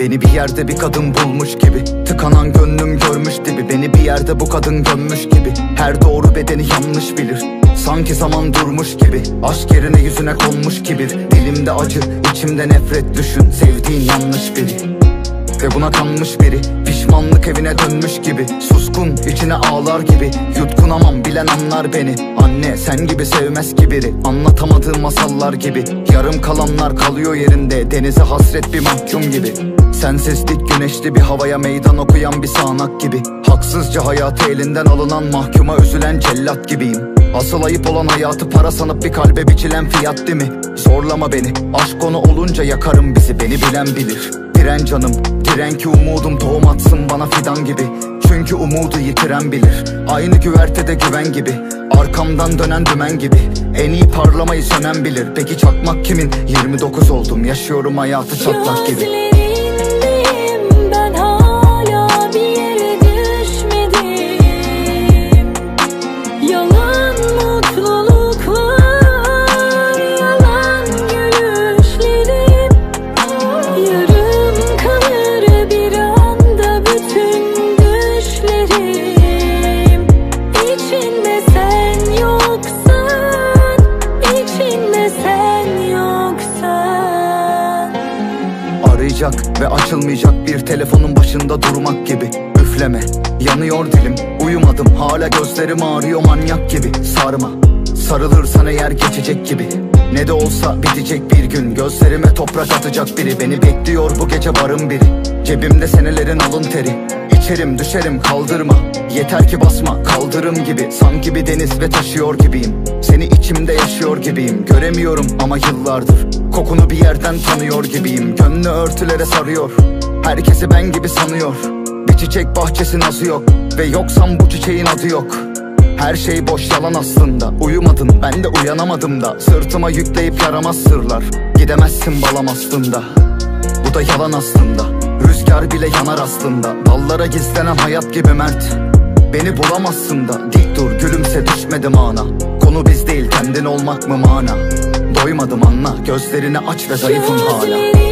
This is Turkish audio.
Beni bir yerde bir kadın bulmuş gibi. Tıkanan gönlüm görmüş dibi. Beni bir yerde bu kadın gömmüş gibi. Her doğru bedeni yanlış bilir. Sanki zaman durmuş gibi. Aşk yerine yüzüne konmuş kibir Dilimde acı içimde nefret düşün. Sevdiğin yanlış biri. Ve buna kanmış biri. Pişmanlık evine dönmüş gibi. Suskun içine ağlar gibi. Yutkunamam bilen anlar beni. Anne sen gibi sevmez ki biri. Anlatamadığım masallar gibi. Yarım kalanlar kalıyor yerinde. Denize hasret bir mahkum gibi Sensizlik güneşli bir havaya meydan okuyan bir sağanak gibi. Haksızca hayatı elinden alınan mahkuma üzülen cellat gibiyim. Asıl ayıp olan hayatı para sanıp bir kalbe biçilen fiyat değil mi? Zorlama beni Aşk konu olunca yakarım bizi Beni bilen bilir. Diren canım Diren ki umudum tohum atsın bana fidan gibi. Çünkü umudu yitiren bilir. Aynı güvertede güven gibi. Arkamdan dönen dümen gibi. En iyi parlamayı sönen bilir. Peki çakmak kimin? 29 oldum yaşıyorum hayatı çatlak gibi Arayacak ve açılmayacak bir telefonun başında durmak gibi. Üfleme, yanıyor dilim, uyumadım hala gözlerim ağrıyor manyak gibi. Sarma, sarılırsan eğer geçecek gibi. Ne de olsa bitecek bir gün Gözlerime toprak atacak biri. Beni bekliyor bu gece barın biri. Cebimde senelerin alın teri İçerim düşerim kaldırma. Yeter ki basma kaldırım gibi. Sanki bir deniz ve taşıyor gibiyim. Seni içimde yaşıyor gibiyim. Göremiyorum ama yıllardır. Kokunu bir yerden tanıyor gibiyim. Gönlü örtülere sarıyor. Herkesi ben gibi sanıyor. Bir çiçek bahçesi nazı yok. Ve yoksam bu çiçeğin adı yok. Her şey boş yalan aslında. Uyumadın ben de uyanamadım da. Sırtıma yükleyip yaramaz sırlar. Gidemezsin balam aslında. Bu da yalan aslında. Rüzgar bile yanar aslında. Dallara gizlenen hayat gibi mert. Beni bulamazsın da. Dik dur gülümse düşmedim ana Konu biz değil kendin olmak mı mana? Doymadım anla gözlerini aç ve zayıfım hala